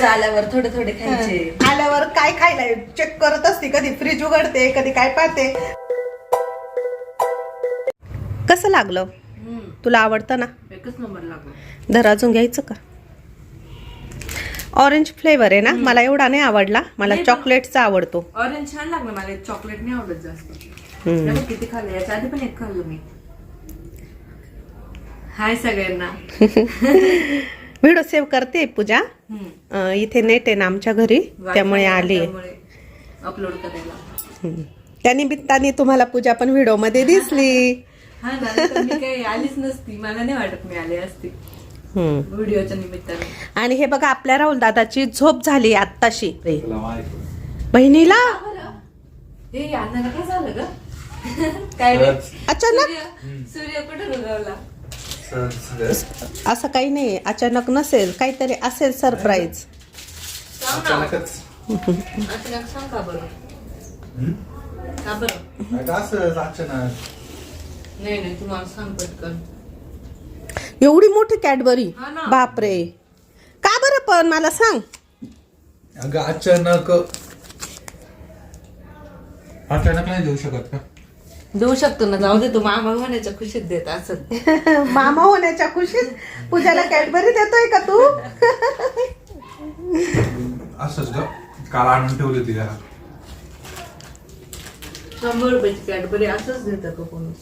रोज आल्यावर थोडे थोडे खायचे. आल्यावर काय खायला? चेक करत असते. कधी फ्रीज उघडते कधी काय पाहते. कसं लागलं? तुला आवडतं ना? एकच नंबर लागलो. दर अजून घ्यायचं का? ऑरेंज फ्लेवर आहे ना? मला एवढा नाही आवडला. मला चॉकलेटचा आवडतो. ऑरेंज छान लागलं मला. चॉकलेट नाही आवडत जास्त. किती खाल्लं. याच्या आधी पण एक खाल्लं मी. हाय सगळ्यांना. व्हिडिओ सेव्ह करते पूजा. अं, इथे नेट आहे ना आमच्या घरी त्यामुळे आली. अपलोड करायला. हम्म. त्या निमित्ताने तुम्हाला पूजा पण व्हिडिओमध्ये दिसली. हा ना नाहीतर मी काही आलीच नसती. मला नाही वाटत मी आले असती. हम्म. व्हिडिओच्या निमित्ताने. आणि हे बघा आपल्या राहुल दादाची झोप झाली आत्ताशी. बहिणीला? हे यांना काय झालं ग? काय रे अचानक? सूर्य सूर्य कुठे उगवला असं काही नाही अचानक नसेल काहीतरी असेल सरप्राईज सांग ना अचानक सांग का बरं? का बरं? अचानक. नाही नाही तुम्हाला सांग पटकन. एवढी मोठी कॅडबरी? हा ना. बापरे. का बरं पण मला सांग. अगं अचानक. अचानक नाही देऊ शकत का? देऊ शकतो ना जाऊ दे तू मामा होण्याच्या खुशीत देत असं मामा होण्याच्या खुशीत? पूजाला कॅडबरी देतोय का तू? असंच ग काल आणून ठेवली होती घरात. शंभर रुपयाची कॅडबरी असंच देतं का कोणी?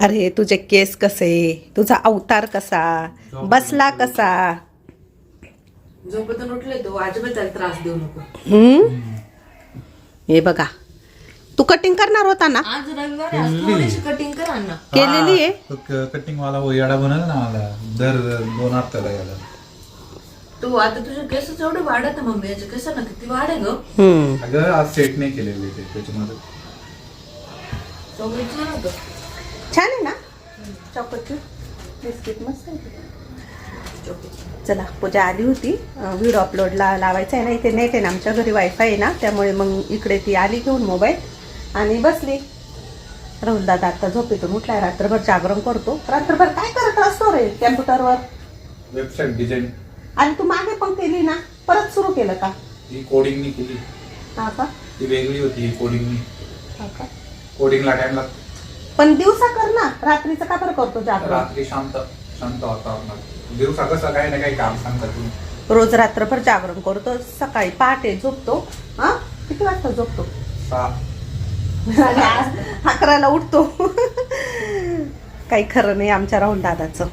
अरे तुझे केस कसे? तुझा अवतार कसा? बसला कसा? झोपेतून उठले तो अजिबात त्याला त्रास देऊ नको. हम्म? हे बघा तू कटिंग करणार होता ना आज रविवार आहे, आज थोडीशी कटिंग कर केलेली आहे? कटिंग वाला वो येडा बनल ना मला दर दोन हप्त्याला याला तू आता तुझे केस एवढे वाढत आहे मम्मी याचे केस ना किती वाढ आहे ग? हम्म. अगं आज सेट नाही केलेली ते त्याच्यामध्ये. छान होतं. छान आहे ना? चॉकलेट बिस्किट मस्त आहे. चला पूजा आली होती. व्हिडिओ अपलोडला लावायचा आहे ना इथे नेट आहे ना आमच्या घरी वायफाय आहे ना त्यामुळे मग इकडे ती आली घेऊन मोबाईल आणि बसली. राहुल दादा आता झोपेतून उठलाय रात्रभर जागरण करतो. रात्रभर काय करत असतो रे कॅम्प्युटरवर? Website design. आणि तू मागे पण केली ना? परत सुरू केलं का? ही कोडिंगनी केली. हा का? ती वेगळी होती ही कोडिंगनी हा का? कोडिंगला टाइम लागतो. पण दिवसा कर ना. रात्रीचं का बरं करतो जागरण? रात्री शांत शांत वातावरणात दिवसा कसं काही ना काही काम सांगतात तुम्ही. रोज रात्रभर जागरण करतो. सकाळी पहाटे झोपतो. हा? किती वाजता झोपतो? सहा. अकराला उठतो. काही खरं नाही आमच्या राहून दादाचं.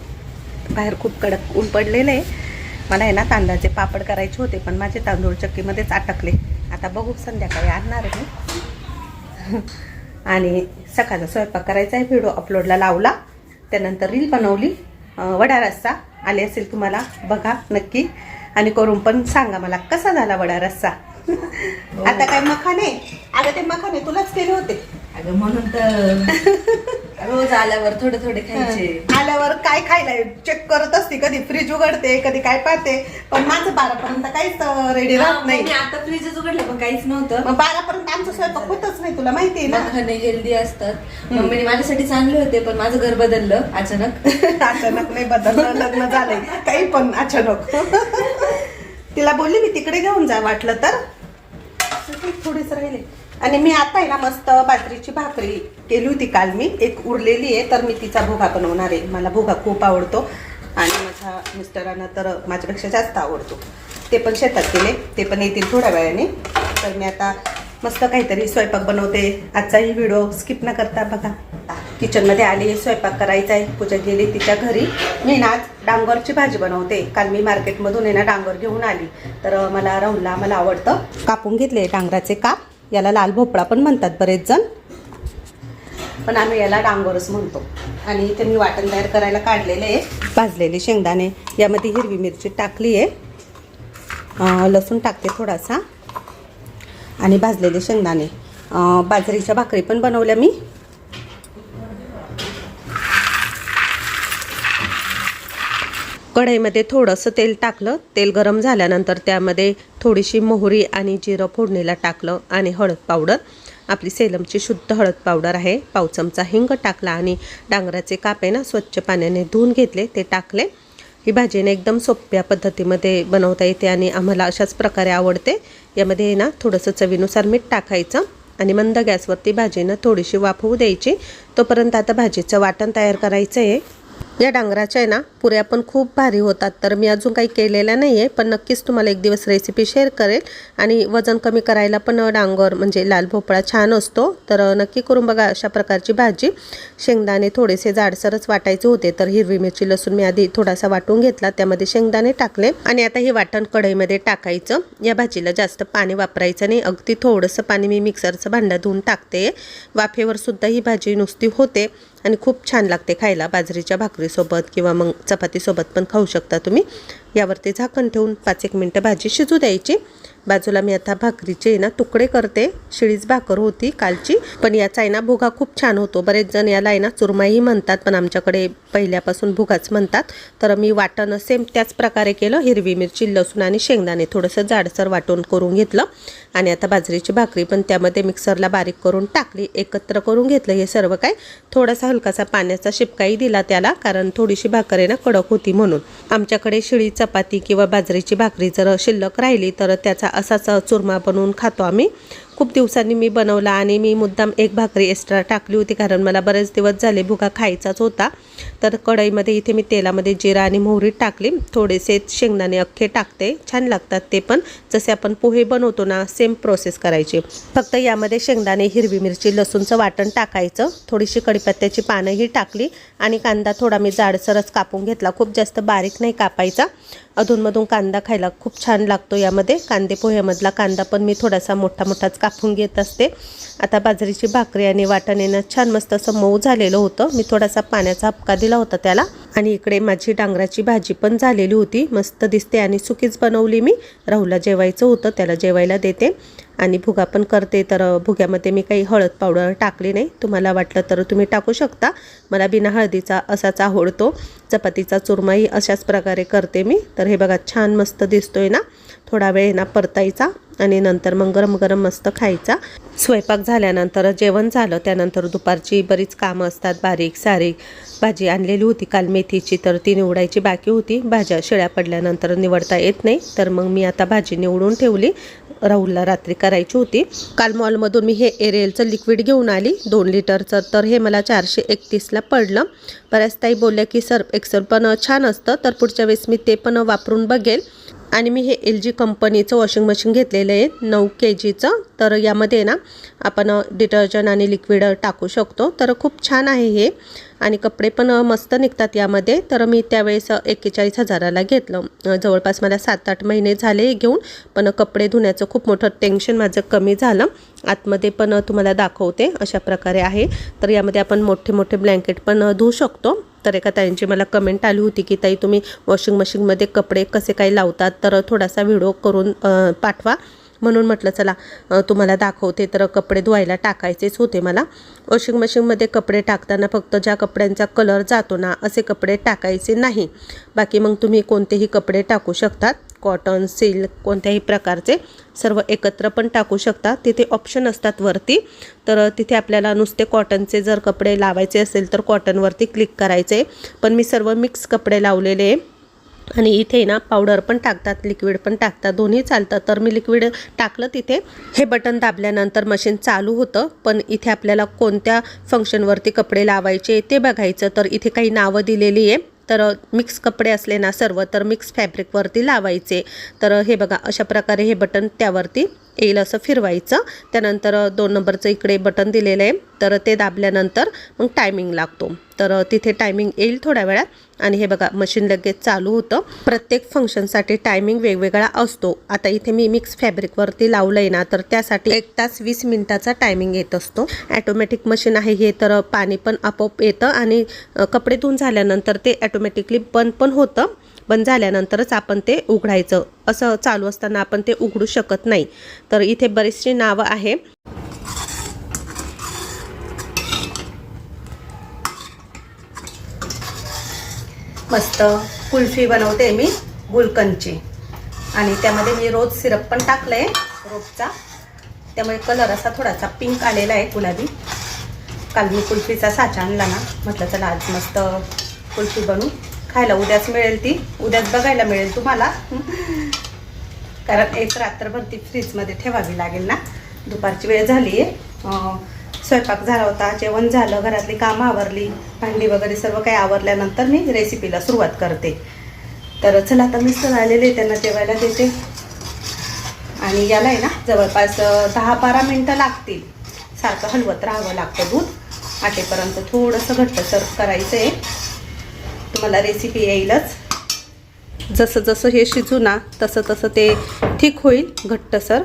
बाहेर खूप कडक ऊन पडलेलं आहे मला आहे ना तांदळाचे पापड करायचे होते पण माझे तांदूळ चक्कीमध्येच अटकले. आता बघू संध्याकाळी आणणार आहे मी. आणि सकाळचा स्वयंपाक करायचा आहे व्हिडिओ अपलोडला लावला. त्यानंतर रील बनवली. वडा रस्सा आले असेल तुम्हाला बघा नक्की. आणि करून पण सांगा मला कसा झाला वडा रस्सा? आता काय मखाने अगं ते मखाने तुलाच केले होते. अगं म्हणून तर. रोज आल्यावर थोडे थोडे खायचे. आल्यावर काय खायला? चेक करत असते कधी फ्रीज उघडते कधी काय पाहते. पण माझं बारापर्यंत काहीच रेडी राहत नाही. आता फ्रीजच उघडलं पण काहीच नव्हतं. मग बारापर्यंत आमचा स्वयंपाक होतच नाही तुला माहिती आहे ना? मखाने हेल्दी असतात. मम्मीने माझ्यासाठी चांगले होते पण माझं घर बदललं अचानक. अचानक नाही बदललं लग्न झालंय. काही पण अचानक. तिला बोलली मी तिकडे घेऊन जा वाटलं तर. थोडीच राहिले आणि मी आता आहे ना मस्त बाजरीची भाकरी केली होती काल मी. एक उरलेली आहे तर मी तिचा भोगा बनवणार आहे. मला भोगा खूप आवडतो. आणि माझ्या मिस्टरांना तर माझ्यापेक्षा जास्त आवडतो. ते पण शेतात गेले ते पण येतील थोड्या वेळाने. तर मी आता मस्त काहीतरी स्वयंपाक बनवते. आजचाही व्हिडिओ स्किप न करता बघा. किचनमध्ये आली स्वयंपाक करायचा आहे पूजा गेली तिच्या घरी. मी ना आज डांगरची भाजी बनवते. काल मी मार्केटमधून आहे ना डांगर घेऊन आली. तर मला राहुलला मला आवडतं. कापून घेतले डांगराचे काप. याला लाल भोपळा पण म्हणतात बरेच जण. पण आम्ही याला डांगरच म्हणतो. आणि इथे मी वाटण तयार करायला काढलेले आहे. भाजलेले शेंगदाणे. यामध्ये हिरवी मिरची टाकली आहे लसूण टाकते थोडासा. आणि भाजलेले शेंगदाणे. बाजरीच्या भाकरी पण बनवल्या मी. कढईमध्ये थोडंसं तेल टाकलं. तेल गरम झाल्यानंतर त्यामध्ये थोडीशी मोहरी आणि जिरं फोडणीला टाकलं आणि हळद पावडर. आपली सेलमची शुद्ध हळद पावडर आहे. पाव चमचा हिंग टाकला आणि डांगराचे कापे ना स्वच्छ पाण्याने धुवून घेतले ते टाकले. ही भाजीने एकदम सोप्या पद्धतीमध्ये बनवता येते आणि आम्हाला अशाच प्रकारे आवडते. यामध्ये ना थोडंसं चवीनुसार मीठ टाकायचं आणि मंद गॅसवरती भाजीनं थोडीशी वाफवू द्यायची. तोपर्यंत आता भाजीचं वाटण तयार करायचं आहे या डांगराच्या आहे ना पुऱ्या पण खूप भारी होतात. तर मी अजून काही केलेल्या नाही आहे पण नक्कीच तुम्हाला एक दिवस रेसिपी शेअर करेल. आणि वजन कमी करायला पण डांगर म्हणजे लाल भोपळा छान असतो. तर नक्की करून बघा अशा प्रकारची भाजी. शेंगदाणे थोडेसे जाडसरच वाटायचे होते तर हिरवी मिरची लसूण मी आधी थोडासा वाटून घेतला. त्यामध्ये शेंगदाणे टाकले. आणि आता हे वाटण कढईमध्ये टाकायचं. या भाजीला जास्त पाणी वापरायचं नाही. अगदी थोडंसं पाणी मी मिक्सरचं भांडं धुवून टाकते. वाफेवर सुद्धा ही भाजी नुसती होते. आणि खूप छान लागते खायला. बाजरीच्या भाकरीसोबत किंवा मग चपातीसोबत पण खाऊ शकता तुम्ही. यावरती झाकण ठेवून पाच एक मिनटं भाजी शिजू द्यायची. बाजूला मी आता भाकरीचे आहे ना तुकडे करते. शिळीच भाकर होती कालची. पण याचा आहे ना भुगा खूप छान होतो. बरेच जण याला आहे ना चुरमाही म्हणतात पण आमच्याकडे पहिल्यापासून भुगाच म्हणतात. तर मी वाटण सेम त्याच प्रकारे केलं. हिरवी मिरची लसूण आणि शेंगदाणे थोडंसं जाडसर वाटून करून घेतलं. आणि आता बाजरीची भाकरी पण त्यामध्ये मिक्सरला बारीक करून टाकली एकत्र करून घेतलं. हे सर्व काय? थोडासा हलकासा पाण्याचा शिपकाही दिला त्याला कारण थोडीशी भाकर आहे ना कडक होती म्हणून. आमच्याकडे शिळी चपाती किंवा बाजरीची भाकरी जर शिल्लक राहिली तर त्याचा असाच चुरमा बनवून खातो आम्ही. खूप दिवसांनी मी बनवला आणि मी मुद्दाम एक भाकरी एक्स्ट्रा टाकली होती कारण मला बरेच दिवस झाले भुगा खायचाच होता. तर कढईमध्ये इथे मी तेलामध्ये जिरा आणि मोहरी टाकली. थोडेसे शेंगदाणे अख्खे टाकते. छान लागतात ते पण. जसे आपण पोहे बनवतो ना सेम प्रोसेस करायची. फक्त यामध्ये शेंगदाणे हिरवी मिरची लसूणचं वाटण टाकायचं. थोडीशी कढीपत्त्याची पानंही टाकली. आणि कांदा थोडा मी जाडसरच कापून घेतला. खूप जास्त बारीक नाही कापायचा. अधूनमधून कांदा खायला खूप छान लागतो यामध्ये. कांदे पोह्यामधला कांदा पण मी थोडासा मोठा मोठाच कापून घेत असते. आता बाजरीची भाकरी आणि वाटण छान मस्त असं मऊ झालेलं होतं. मी थोडासा पाण्याचा हपका दिला होता त्याला. आणि इकडे माझी डांगराची भाजी पण झालेली होती. मस्त दिसते आणि सुकीच बनवली मी. राहूला जेवायचं होतं त्याला जेवायला देते. आणि भुगा पण करते तर भुग्यामध्ये मी काही हळद पावडर टाकली नाही. तुम्हाला वाटलं तर तुम्ही टाकू शकता. मला बिना हळदीचा असाच आवडतो. चपातीचा चुरमाही अशाच प्रकारे करते मी. तर हे बघा छान मस्त दिसतोय ना? थोडा वेळ ना परतायचा आणि नंतर मग गरम गरम मस्त खायचा. स्वयंपाक झाल्यानंतर जेवण झालं त्यानंतर दुपारची बरीच कामं असतात. बारीक सारीक भाजी आणलेली होती काल मेथीची तर ती निवडायची बाकी होती. भाज्या शिळ्या पडल्यानंतर निवडता येत नाही. तर मग मी आता भाजी निवडून ठेवली. राहुलला रात्री करायची होती. काल मॉलमधून मी हे एरियलचं लिक्विड घेऊन आली. दोन लिटरचं. तर हे मला चारशे एकतीसला पडलं. बऱ्याच ताई बोलल्या की सर एक्सेल पण छान असतं. तर पुढच्या वेळेस मी ते पण वापरून बघेल. आणि मी हे एल जी कंपनीचं वॉशिंग मशीन घेतलेलं आहे नऊ के जीचं तर यामध्ये ना आपण डिटर्जंट आणि लिक्विड टाकू शकतो. तर खूप छान आहे हे. आणि कपडे पण मस्त निघतात यामध्ये. तर मी त्यावेळेस एक्केचाळीस हजाराला घेतलं. जवळपास मला सात आठ महिने झाले घेऊन. पण कपडे धुण्याचं खूप मोठं टेन्शन माझं कमी झालं. आतमध्ये पण तुम्हाला दाखवते अशा प्रकारे आहे. तर यामध्ये आपण मोठे मोठे ब्लँकेट पण धुवू शकतो. तर एका ताईंची मला कमेंट आली होती की ताई तुम्ही वॉशिंग मशीनमध्ये कपडे कसे काही लावतात? तर थोडासा व्हिडिओ करून पाठवा. म्हणून म्हटलं चला तुम्हाला दाखवते. तर कपडे धुवायला टाकायचेच होते मला. वॉशिंग मशीनमध्ये कपडे टाकताना फक्त ज्या कपड्यांचा कलर जातो ना असे कपडे टाकायचे नाही. बाकी मग तुम्ही कोणतेही कपडे टाकू शकतात. कॉटन सिल्क कोणत्याही प्रकारचे सर्व एकत्र पण टाकू शकता. तिथे ऑप्शन असतात वरती. तर तिथे आपल्याला नुसते कॉटनचे जर कपडे लावायचे असेल तर कॉटनवरती क्लिक करायचे. पण मी सर्व मिक्स कपडे लावलेले. आहे आणि इथे ना पावडर पण टाकतात लिक्विड पण टाकतात. दोन्ही चालतं तर मी लिक्विड टाकलं तिथे. हे बटन दाबल्यानंतर मशीन चालू होतं. पण इथे आपल्याला कोणत्या फंक्शनवरती कपडे लावायचे ते बघायचं. तर इथे काही नावं दिलेली आहे. तर मिक्स कपडे असले ना सर्व तर मिक्स फॅब्रिकवरती लावायचे. तर हे बघा अशा प्रकारे हे बटन त्यावरती येईल असं फिरवायचं. त्यानंतर दोन नंबरचं इकडे बटन दिलेलं आहे. तर ते दाबल्यानंतर मग टायमिंग लागतो. तर तिथे टायमिंग येईल थोड्या वेळात. आणि हे बघा मशीन लगेच चालू होतं. प्रत्येक फंक्शनसाठी टायमिंग वेगवेगळा असतो. आता इथे मी मिक्स फॅब्रिकवरती लावलं आहे ना तर त्यासाठी एक तास वीस मिनिटाचा टायमिंग येत असतो. ॲटोमॅटिक मशीन आहे हे तर पाणी पण आपोआप येतं आणि कपडे धुवून झाल्यानंतर ते ॲटोमॅटिकली बंद पण होतं. बंद झाल्यानंतरच आपण ते उघडायचं. असं चालू असताना आपण ते उघडू शकत नाही. तर इथे बरीचशी नावं आहे. मस्त कुल्फी बनवते मी गुलकंदची. आणि त्यामध्ये मी रोज सिरप पण टाकलं आहे रोजचा. त्यामुळे कलर असा थोडासा पिंक आलेला आहे गुलाबी. काल मी कुल्फीचा साचा आणला ना म्हटलं चला आज मस्त कुल्फी बनवू. खायला उद्याच मिळेल ती. उद्याच बघायला मिळेल तुम्हाला. कारण एक रात्रभर ती फ्रीजमध्ये ठेवावी लागेल ना. दुपारची वेळ झाली आहे स्वयंपाक झाला होता जेवण झालं घरातली कामं आवरली भांडी वगैरे सर्व काही आवरल्यानंतर मी रेसिपीला सुरुवात करते. तर चला आता मिस्टर आलेले त्यांना जेवायला देते. आणि याला आहे ना जवळपास दहा बारा मिनटं लागतील. सारखं हलवत राहावं लागतं दूध. आटेपर्यंत थोडंसं घट्टसर करायचं आहे. तुम्हाला रेसिपी येईलच. जसं जसं हे शिजू ना तसं तसं ते ठीक होईल घट्टसर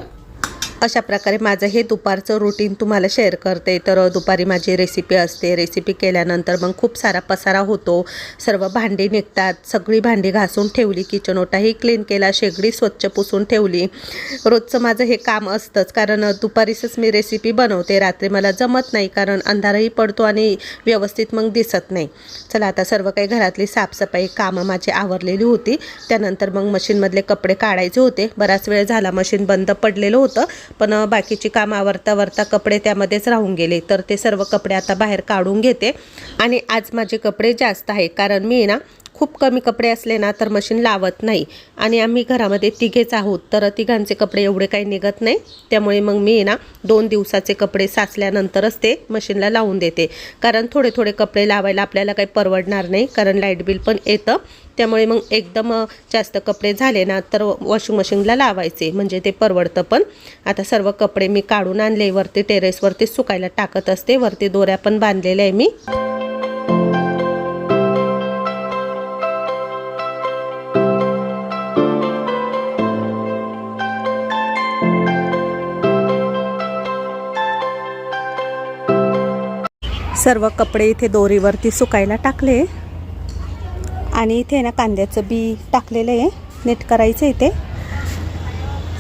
अशा प्रकारे माझं हे दुपारचं रुटीन तुम्हाला शेअर करते. तर दुपारी माझी रेसिपी असते. रेसिपी केल्यानंतर मग खूप सारा पसारा होतो. सर्व भांडी निघतात. सगळी भांडी घासून ठेवली. किचन ओटाही क्लीन केला. शेगडी स्वच्छ पुसून ठेवली. रोजचं माझं हे काम असतंच. कारण दुपारीच मी रेसिपी बनवते. रात्री मला जमत नाही. कारण अंधारही पडतो आणि व्यवस्थित मग दिसत नाही. चला आता सर्व काही घरातली साफसफाई कामं माझी आवरलेली होती. त्यानंतर मग मशीनमधले कपडे काढायचे होते. बराच वेळ झाला. मशीन बंद पडलेलं होतं. पण बाकीची कामं आवरता वरता कपडे त्यामध्येच राहून गेले. तर ते सर्व कपडे आता बाहेर काढून घेते. आणि आज माझे कपडे जास्त आहे कारण मी ना खूप कमी कपडे असले ना तर मशीन लावत नाही. आणि आम्ही घरामध्ये तिघेच आहोत तर तिघांचे कपडे एवढे काही निघत नाही. त्यामुळे मग मी ना दोन दिवसाचे कपडे साचल्यानंतरच ते मशीनला लावून देते. कारण थोडे थोडे कपडे लावायला आपल्याला काही परवडणार नाही कारण लाइट बिल पण येतं. त्यामुळे मग एकदम जास्त कपडे झाले ना तर वॉशिंग मशीनला लावायचे म्हणजे ते परवडतं पण. आता सर्व कपडे मी काढून आणले वरती टेरेसवरती सुकायला टाकत असते वरती दोऱ्या पण बांधलेल्या आहे मी. सर्व कपडे इथे दोरीवरती सुकायला टाकले. आणि इथे ना कांद्याचं बी टाकलेलं आहे. नीट करायचं इथे.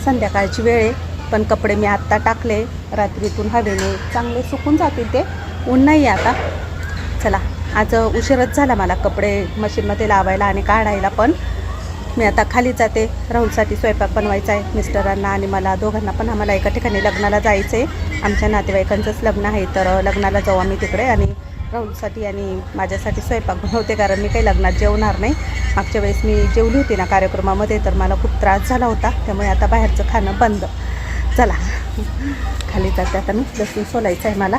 संध्याकाळची वेळ आहे पण कपडे मी आत्ता टाकले. रात्रीतून हवेने चांगले सुकून जातील ते. ऊन नाही आहे आता. चला आज उशीरच झाला मला कपडे मशीनमध्ये लावायला आणि काढायला पण मी आता खाली जाते. राहुलसाठी स्वयंपाक बनवायचा आहे. मिस्टरांना आणि मला दोघांना पण आम्हाला एका ठिकाणी लग्नाला जायचं आहे आमच्या नातेवाईकांचंच लग्न आहे तर लग्नाला जाऊ आम्ही तिकडे आणि राहुलसाठी आणि माझ्यासाठी स्वयंपाक बनवते कारण मी काही लग्नात जेवणार नाही. मागच्या वेळेस मी जेवली होती ना कार्यक्रमामध्ये तर मला खूप त्रास झाला होता. त्यामुळे आता बाहेरचं खाणं बंद. चला. खाली जाते. आता मी लसूण सोलायचं आहे मला.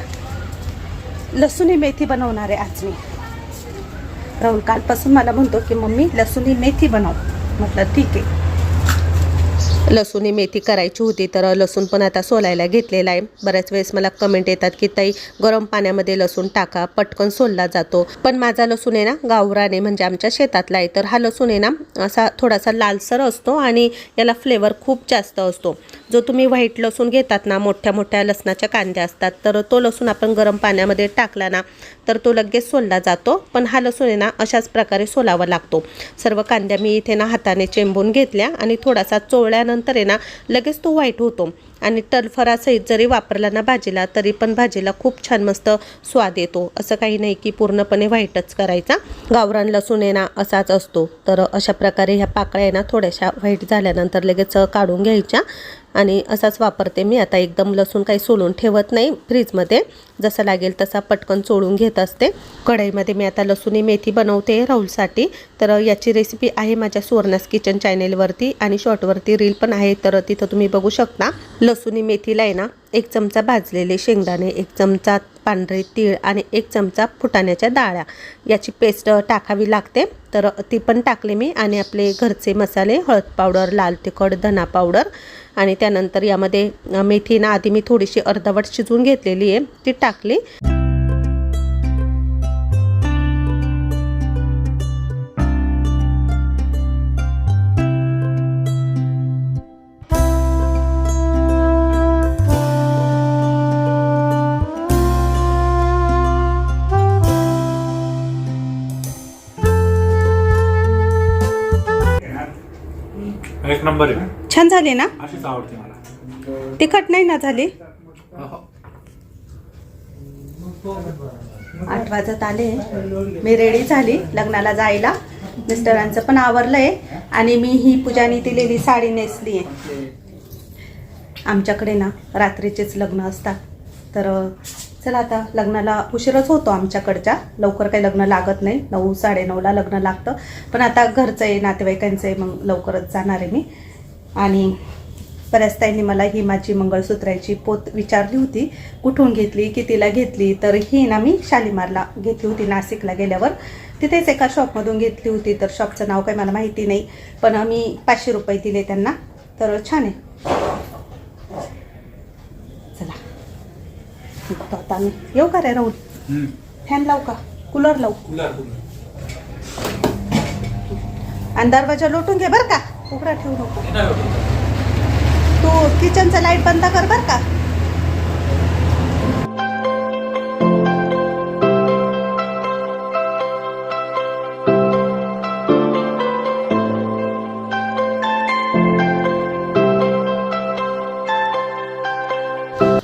लसूणी मेथी बनवणार आहे आज मी. राहुल कालपासून मला म्हणतो की मम्मी लसूणी मेथी बनव. म्हटलं ठीक आहे लसूणी मेथी करायची होती तर लसूण पण आता सोलायला घेतलेला आहे. बऱ्याच वेळेस मला कमेंट येतात की ताई गरम पाण्यामध्ये लसूण टाका पटकन सोलला जातो. पण माझा लसूण आहे ना गावराने म्हणजे आमच्या शेतातला आहे. तर हा लसूण आहे ना असा थोडासा लालसर असतो आणि याला फ्लेवर खूप जास्त असतो. जो तुम्ही व्हाईट लसूण घेतात ना मोठ्या मोठ्या लसणाच्या कांद्या असतात तर तो लसूण आपण गरम पाण्यामध्ये टाकला ना तर तो लगेच सोलला जातो. पण हा लसूण आहे ना अशाच प्रकारे सोलावा लागतो. सर्व कांद्या मी इथे ना हाताने चेंबून घेतल्या आणि थोडासा नंतर आहे ना लगेच तो वाईट होतो. आणि टरफरासहित जरी वापरला ना भाजीला तरी पण भाजीला खूप छान मस्त स्वाद येतो. असं काही नाही की पूर्णपणे व्हाईटच करायचा. गावरान लसूण आहे ना असाच असतो. तर अशा प्रकारे ह्या पाकळ्या आहे ना थोड्याशा व्हाईट झाल्यानंतर लगेच काढून घ्यायच्या. आणि असाच वापरते मी. आता एकदम लसूण काही सोलून ठेवत नाही फ्रीजमध्ये. जसा लागेल तसा पटकन चोळून घेत असते. कढईमध्ये मी आता लसूणी मेथी बनवते राहुलसाठी. तर याची रेसिपी आहे माझ्या सुवर्णास किचन चॅनेलवरती आणि शॉर्टवरती रील पण आहे. तर तिथं तुम्ही बघू शकता. लसूणी मेथीला आहे ना एक चमचा भाजलेले शेंगदाणे एक चमचा पांढरे तीळ आणि एक चमचा फुटाण्याच्या डाळ्या. याची पेस्ट टाकावी लागते. तर ती पण टाकली मी आणि आपले घरचे मसाले हळद पावडर लाल तिखट धना पावडर आणि त्यानंतर यामध्ये अ, मेथी ना आधी मी थोडीशी अर्धवट शिजवून घेतलेली आहे. ती टाकली. एक नंबर आहे छान झाली ना? अशीच आवडते मला. तिखट नाही ना झाली? आठ वाजत आले. मी रेडी झाली लग्नाला जायला. मिस्टरांचं पण आवरलंय आणि मी ही पूजानी दिलेली साडी नेसली आहे आमच्याकडे ना रात्रीचेच लग्न असतात. तर चला आता लग्नाला उशीरच होतो आमच्याकडच्या. लवकर काही लग्न लागत नाही. नऊ साडेनऊला लग्न लागतं. पण आता घरचं आहे नातेवाईकांचं आहे मग लवकरच जाणार आहे मी. आणि बऱ्याच ताईंनी मला ही माझी मंगळसूत्राची पोत विचारली होती. कुठून घेतली कितीला घेतली तर ही ना मी शालिमारला घेतली होती नाशिकला गेल्यावर. तिथेच एका शॉपमधून घेतली होती तर शॉपचं नाव काही मला माहिती नाही. पण मी पाचशे रुपये दिले त्यांना. तर छान आहे. निघतो आता आम्ही. येऊ का रे राहुल? फॅन लावू का? कूलर लावू. आणि दरवाजा लोटून घे बरं का. उघडा ठेवू नको. तू किचनचं लाइट बंद कर बरं का.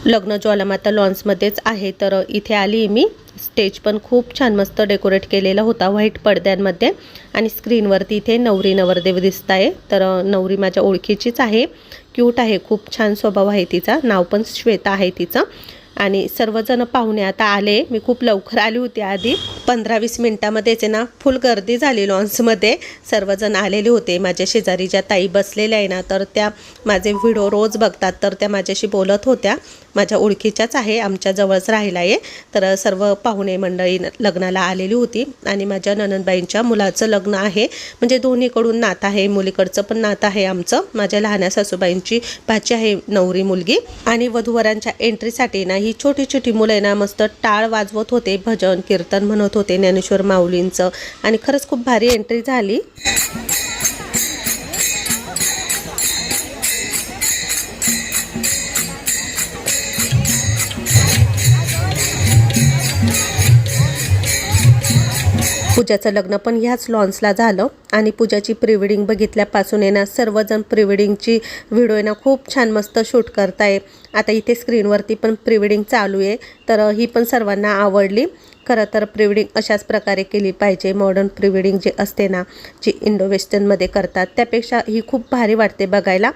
लग्न ज्वालामाता लॉन्समध्येच आहे. तर इथे आली मी. स्टेज पण खूप छान मस्त डेकोरेट केलेला होता व्हाईट पडद्यांमध्ये. आणि स्क्रीनवरती इथे नवरी नवरदेव दिसत आहे तर नवरी माझ्या ओळखीचीच आहे. क्यूट आहे. खूप छान स्वभाव आहे तिचा. नाव पण श्वेता आहे तिचं. आणि सर्वजण पाहुणे आता आले. मी खूप लवकर आली होती आधी. पंधरा वीस मिनटामध्येच आहे ना फुल गर्दी झाली लॉन्समध्ये सर्वजण आलेले होते. माझ्या शेजारी ज्या ताई बसलेल्या आहे ना तर त्या माझे व्हिडिओ रोज बघतात. तर त्या माझ्याशी बोलत होत्या. माझ्या ओळखीच्याच आहे आमच्या जवळच राहिला आहे. तर सर्व पाहुणे मंडळी लग्नाला आलेली होती. आणि माझ्या ननंदबाईंच्या मुलाचं लग्न आहे. म्हणजे दोन्हीकडून नातं आहे. मुलीकडचं पण नातं आहे आमचं. माझ्या लहान्या सासूबाईंची भाची आहे नवरी मुलगी. आणि वधूवरांच्या एंट्रीसाठी ना ही छोटी छोटी मुलं आहे ना मस्त टाळ वाजवत होते. भजन कीर्तन म्हणत होते ज्ञानेश्वर माऊलींचं. आणि खरंच खूप भारी एंट्री झाली. पूजाचं लग्न पण ह्याच लॉन्सला झालं. आणि पूजाची प्री बघितल्यापासून आहे ना सर्वजण प्री वेडिंगची व्हिडिओ आहे ना खूप छान मस्त शूट करताय. आता इथे स्क्रीनवरती पण प्री वेडिंग चालू आहे. तर ही पण सर्वांना आवडली. खरं तर प्री वेडिंग अशाच प्रकारे केली पाहिजे. मॉडर्न प्री वेडिंग जे असते ना जी इंडो वेस्टर्नमध्ये करतात त्यापेक्षा ही खूप भारी वाटते बघायला.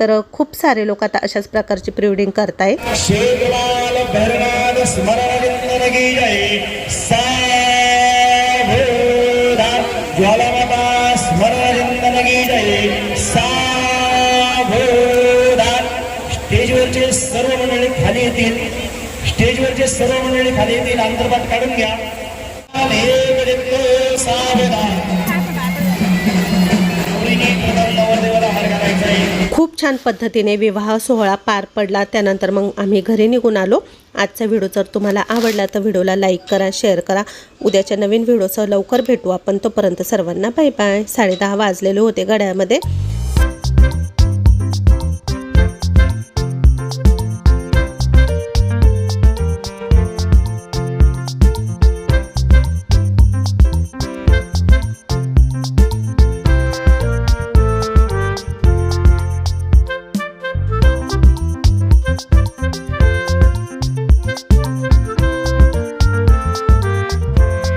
तर खूप सारे लोक आता अशाच प्रकारची प्री वेडिंग स्टेजवरचे सर्व मंडळी खाली येतील. अंतर्भात काढून घ्या. खूप छान पद्धतीने विवाह सोहळा पार पडला. त्यानंतर मग आम्ही घरी निघून आलो. आजचा व्हिडिओ जर तुम्हाला आवडला तर व्हिडिओला लाईक करा शेअर करा. उद्याच्या नवीन व्हिडिओसह लवकर भेटू आपण. तोपर्यंत सर्वांना बाय बाय साडेदहा वाजलेले होते गड्यामध्ये.